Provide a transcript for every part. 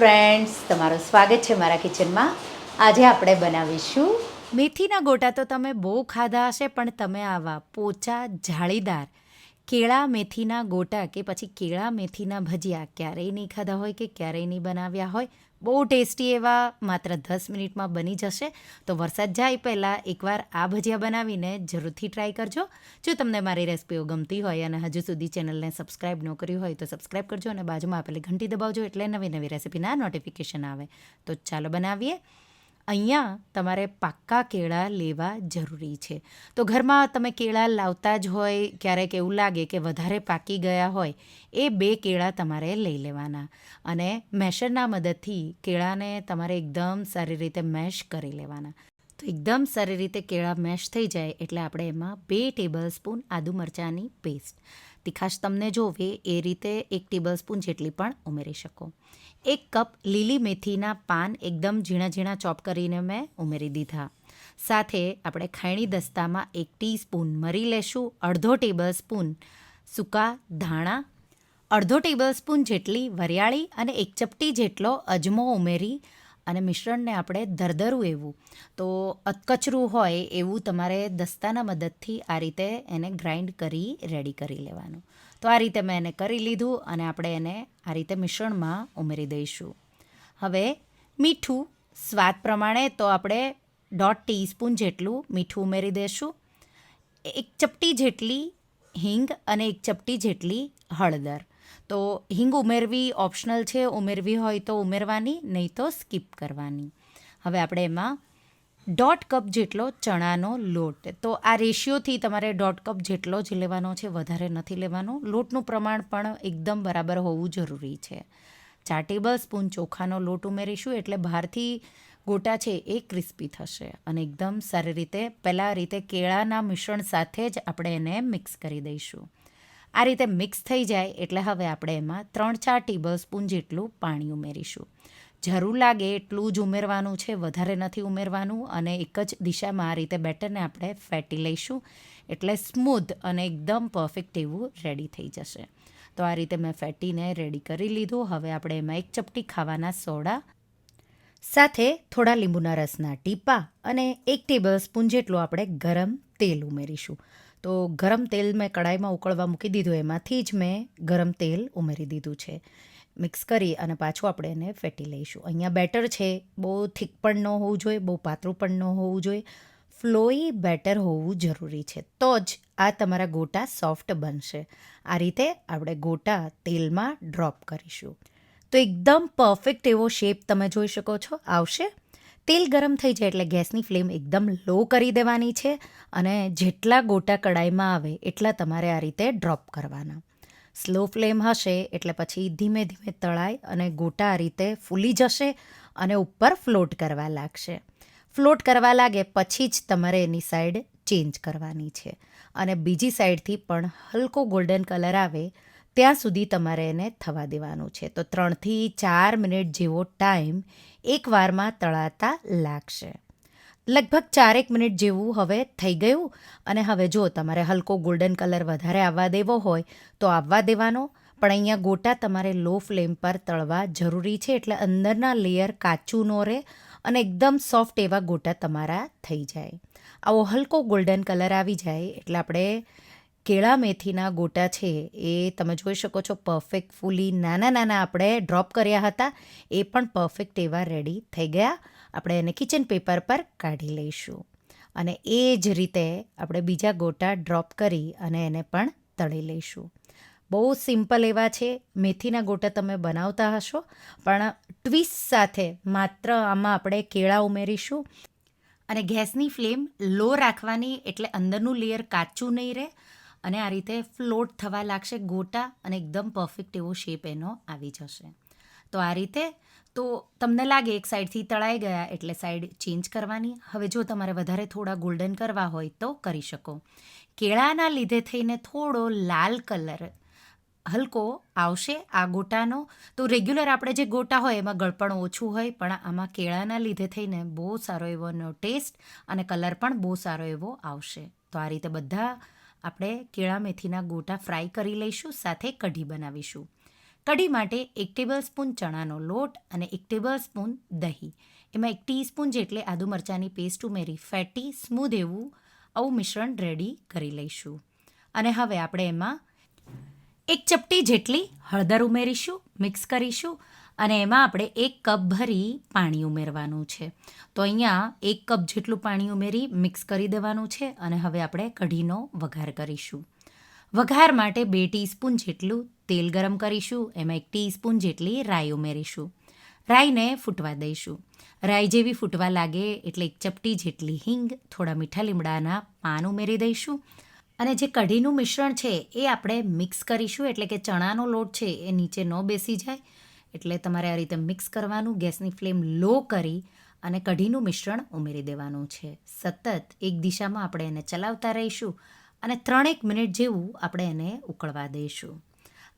Friends તમારું સ્વાગત છે મારા કિચનમાં. આજે આપણે બનાવીશું મેથીના ગોટા. તો તમે બહુ ખાધા હશે, પણ તમે આવા પોચા, જાળીદાર, કેળા મેથીના ગોટા કે પછી કેળા મેથીના ભજીયા ક્યારેય નહીં ખાધા હોય કે ક્યારેય નહીં બનાવ્યા હોય બહુ ટેસ્ટી એવા, માત્ર દસ મિનિટમાં બની જશે. તો વરસાદ જાય પહેલાં એકવાર આ ભજીયા બનાવીને જરૂરથી ટ્રાય કરજો. જો તમને મારી રેસિપીઓ ગમતી હોય અને હજુ સુધી ચેનલને સબસ્ક્રાઇબ ન કર્યું હોય તો સબસ્ક્રાઈબ કરજો અને બાજુમાં આપેલી ઘંટી દબાવજો એટલે નવી નવી રેસિપીના નોટિફિકેશન આવે. તો ચાલો બનાવીએ. અહીંયા તમારે પાક્કા કેળા લેવા જરૂરી છે. તો ઘરમાં તમે કેળા લાવતા જ હોય, ક્યારેક એવું લાગે કે વધારે પાકી ગયા હોય, એ બે કેળા તમારે લઈ લેવાના. અને મેશરના મદદથી કેળાને તમારે એકદમ સારી રીતે મેશ કરી લેવાના. તો એકદમ સારી રીતે કેળા મેશ થઈ જાય એટલે આપણે એમાં બે ટેબલ સ્પૂન આદુ મરચાંની પેસ્ટ તીખાશ તમને જોવે એ રીતે એક ટેબલ સ્પૂન જેટલી પણ ઉમેરી શકો. એક કપ લીલી મેથીના પાન એકદમ ઝીણા ઝીણા ચોપ કરીને મેં ઉમેરી દીધા. સાથે આપણે ખાયણી દસ્તામાં એક ટીસ્પૂન મરી લેશું, અડધો ટેબલ સ્પૂન સૂકા ધાણા, અડધો ટેબલ સ્પૂન જેટલી વરિયાળી અને એક ચપટી જેટલો અજમો ઉમેરી અને મિશ્રણને આપણે દરદરું એવું. તો અતકચરું હોય એવું તમારે દસ્તાના મદદથી આ રીતે એને ગ્રાઇન્ડ કરી, રેડી કરી લેવાનું. તો આ રીતે મેં એને કરી લીધું અને આપણે એને આ રીતે મિશ્રણમાં ઉમેરી દઈશું. હવે મીઠું સ્વાદ પ્રમાણે તો આપણે દોઢ ટીસ્પૂન જેટલું મીઠું ઉમેરી દઈશું. એક ચપટી જેટલી હિંગ અને એક ચપટી જેટલી હળદર. તો હિંગ ઉમેરવી ઓપ્શનલ છે, ઉમેરવી હોય તો ઉમેરવાની, નહીં તો સ્કીપ કરવાની. હવે આપણે એમાં દોઢ કપ જેટલો ચણાનો લોટ. તો આ રેશિયોથી તમારે દોઢ કપ જેટલો જ લેવાનો છે, વધારે નથી લેવાનો. લોટનું પ્રમાણ પણ એકદમ બરાબર હોવું જરૂરી છે. ચાર ટેબલ સ્પૂન ચોખાનો લોટ ઉમેરીશું એટલે બહારથી ગોટા છે એ ક્રિસ્પી થશે અને એકદમ સારી રીતે, પહેલાં રીતે કેળાના મિશ્રણ સાથે જ આપણે એને મિક્સ કરી દઈશું. આ રીતે મિક્સ થઈ જાય એટલે હવે આપણે એમાં ત્રણ ચાર ટેબલ સ્પૂન જેટલું પાણી ઉમેરીશું. જરૂર લાગે એટલું જ ઉમેરવાનું છે, વધારે નથી ઉમેરવાનું અને એક જ દિશામાં આ રીતે બેટરને આપણે ફેટી લઈશું એટલે સ્મૂધ અને એકદમ પરફેક્ટ એવું રેડી થઈ જશે. તો આ રીતે મેં ફેટીને રેડી કરી લીધું. હવે આપણે એમાં એક ચપટી ખાવાના સોડા, સાથે થોડા લીંબુના રસના ટીપા અને એક ટેબલ સ્પૂન જેટલું આપણે ગરમ તેલ ઉમેરીશું. તો ગરમ તેલ મેં કડાઈમાં ઉકળવા મૂકી દીધું. એમાંથી જ મેં ગરમ તેલ ઉમેરી દીધું છે. મિક્સ કરી અને પાછું આપણે એને ફેટી લઈશું. અહીંયા બેટર છે. બહુ થીક પણ ન હોવું જોઈએ, બહુ પાતળું પણ ન હોવું જોઈએ. ફ્લોઈ બેટર હોવું જરૂરી છે. તો જ આ તમારા ગોટા સોફ્ટ બનશે. આ રીતે આપણે ગોટા તેલમાં ડ્રોપ કરીશું. તો એકદમ પરફેક્ટ એવો શેપ તમે જોઈ શકો છો. આવશે. તેલ ગરમ થઈ જાય એટલે ગેસની ફ્લેમ એકદમ લો કરી દેવાની છે અને જેટલા ગોટા કડાઈમાં આવે એટલા તમારે આ રીતે ડ્રોપ કરવાના. સ્લો ફ્લેમ હશે એટલે પછી ધીમે ધીમે તળાય અને ગોટા આ રીતે ફૂલી જશે અને ઉપર ફ્લોટ કરવા લાગશે. ફ્લોટ કરવા લાગે પછી જ તમારે એની સાઈડ ચેન્જ કરવાની છે. અને બીજી સાઈડથી પણ હલકો ગોલ્ડન કલર આવે ત્યાં સુધી તમારે એને થવા દેવાનું છે. તો ત્રણથી ચાર મિનિટ જેવો ટાઈમ એકવારમાં તળાતા લાગશે. લગભગ ચારેક મિનિટ જેવું હવે થઈ ગયું અને હવે જો તમારે હલકો ગોલ્ડન કલર વધારે આવવા દેવો હોય તો આવવા દેવાનો, પણ અહીંયા ગોટા તમારે લો ફ્લેમ પર તળવા જરૂરી છે એટલે અંદરના લેયર કાચું ન રહે અને એકદમ સોફ્ટ એવા ગોટા તમારા થઈ જાય. આવો હલકો ગોલ્ડન કલર આવી જાય એટલે આપણે કેળા મેથીના ગોટા છે એ તમે જોઈ શકો છો પરફેક્ટ ફૂલી નાના નાના આપણે ડ્રોપ કર્યા હતા. એ પણ પરફેક્ટ એવા રેડી થઈ ગયા. આપણે એને કિચન પેપર પર કાઢી લઈશું. અને એ જ રીતે આપણે બીજા ગોટા ડ્રોપ કરી અને એને પણ તળી લઈશું. બહુ સિમ્પલ એવા છે. મેથીના ગોટા તમે બનાવતા હશો, પણ ટ્વિસ્ટ સાથે માત્ર આમાં આપણે કેળા ઉમેરીશું. અને ગેસની ફ્લેમ લો રાખવાની એટલે અંદરનું લેયર કાચું નહીં રહે. અને આ રીતે ફ્લોટ થવા લાગશે, ગોટા અને એકદમ પરફેક્ટ એવો શેપ એનો આવી જશે. તો આ રીતે તો તમને લાગે એક સાઈડથી તળાઈ ગયા એટલે સાઈડ ચેન્જ કરવાની. હવે જો તમારે વધારે થોડા ગોલ્ડન કરવા હોય તો કરી શકો. કેળાના લીધે થઈને થોડો લાલ કલર હલકો આવશે આ ગોટાનો. તો રેગ્યુલર આપણે જે ગોટા હોય એમાં ગળપણ ઓછું હોય, પણ આમાં કેળાના લીધે થઈને બહુ સારો એવોનો ટેસ્ટ અને કલર પણ બહુ સારો એવો આવશે. તો આ રીતે બધા આપણે કેળા મેથીના ગોટા ફ્રાય કરી લઈશું, સાથે કઢી બનાવીશું. કઢી માટે એક ટેબલ સ્પૂન ચણાનો લોટ અને એક ટેબલ સ્પૂન દહીં. એમાં એક ટીસ્પૂન જેટલે આદુ મરચાંની પેસ્ટ ઉમેરી ફેટી, સ્મૂધ એવું આવું મિશ્રણ રેડી કરી લઈશું. અને હવે આપણે એમાં એક ચપટી જેટલી હળદર ઉમેરીશું, મિક્સ કરીશું અને એમાં આપણે એક કપ ભરી પાણી ઉમેરવાનું છે. તો અહીંયા એક કપ જેટલું પાણી ઉમેરી મિક્સ કરી દેવાનું છે અને હવે આપણે કઢીનો વઘાર કરીશું. વઘાર માટે બે ટીસ્પૂન જેટલું તેલ ગરમ કરીશું, એમાં એક ટીસ્પૂન જેટલી રાઈ ઉમેરીશું. રાઈને ફૂટવા દઈશું. રાઈ જેવી ફૂટવા લાગે એટલે એક ચપટી જેટલી હિંગ, થોડા મીઠા લીમડાના પાન ઉમેરી દઈશું. અને જે કઢીનું મિશ્રણ છે એ આપણે મિક્સ કરીશું એટલે કે ચણાનો લોટ છે એ નીચે ન બેસી જાય. એટલે તમારે આ રીતે મિક્સ કરવાનું, ગેસની ફ્લેમ લો કરી અને કઢીનું મિશ્રણ ઉમેરી દેવાનું છે. સતત એક દિશામાં આપણે એને ચલાવતા રહીશું અને ત્રણેક મિનિટ જેવું આપણે એને ઉકળવા દઈશું.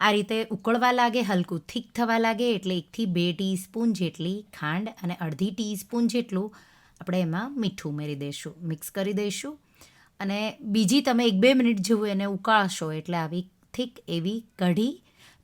આ રીતે ઉકળવા લાગે, હલકું થીક થવા લાગે, એટલે એકથી બે ટીસ્પૂન જેટલી ખાંડ અને અડધી ટીસ્પૂન જેટલું આપણે એમાં મીઠું ઉમેરી દઈશું. મિક્સ કરી દઈશું અને બીજી તમે એક બે મિનિટ જેવું એને ઉકાળશો એટલે આવી થીક એવી કઢી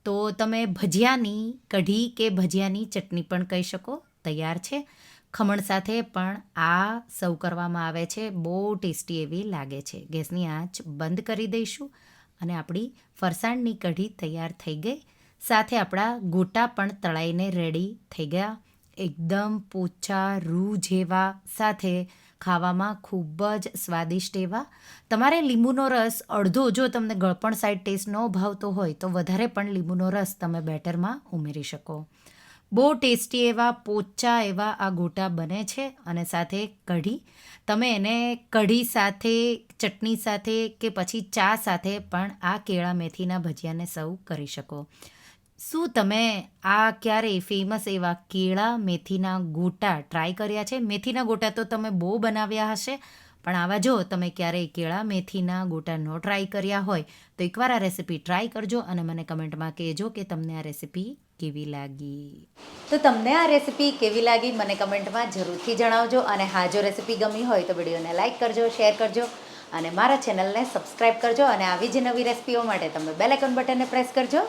તો તમે ભજીયાની કઢી કે ભજીયાની ચટણી પણ કહી શકો, તૈયાર છે. ખમણ સાથે પણ આ સર્વ કરવામાં આવે છે, બહુ ટેસ્ટી એવી લાગે છે. ગેસની આંચ બંધ કરી દઈશું અને આપણી ફરસાણની કઢી તૈયાર થઈ ગઈ. સાથે આપણા ગોટા પણ તળાઈને રેડી થઈ ગયા. એકદમ પોચા રૂ જેવા સાથે ખાવામાં ખૂબ જ સ્વાદિષ્ટ એવા. તમારે લીંબુનો રસ અડધો જો તમને ગળપણ સાઈડ ટેસ્ટ ન ભાવતો હોય, તો વધારે પણ લીંબુનો રસ તમે બેટરમાં ઉમેરી શકો. બહુ ટેસ્ટી એવા પોચા એવા આ ગોટા બને છે અને સાથે કઢી. તમે એને કઢી સાથે, ચટણી સાથે કે પછી ચા સાથે પણ આ કેળા મેથીના ભજીયાને સર્વ કરી શકો. શું તમે આ ક્યારેય ફેમસ એવા કેળા, મેથીના ગોટા ટ્રાય કર્યા છે? મેથીના ગોટા તો તમે બહુ બનાવ્યા હશે, પણ આવા જો તમે ક્યારેય કેળા, મેથીના ગોટા ન ટ્રાય કર્યા હોય, તો એકવાર આ રેસીપી ટ્રાય કરજો અને મને કમેન્ટમાં કહેજો કે તમને આ રેસીપી કેવી લાગી. તો તમને આ રેસીપી કેવી લાગી મને કમેન્ટમાં જરૂરથી જણાવજો અને હા, જો રેસીપી ગમી હોય તો વિડીયોને લાઇક કરજો શેર કરજો અને મારા ચેનલને સબસ્ક્રાઈબ કરજો અને આવી જ નવી રેસીપીઓ માટે તમે બેલેકન બટનને પ્રેસ કરજો.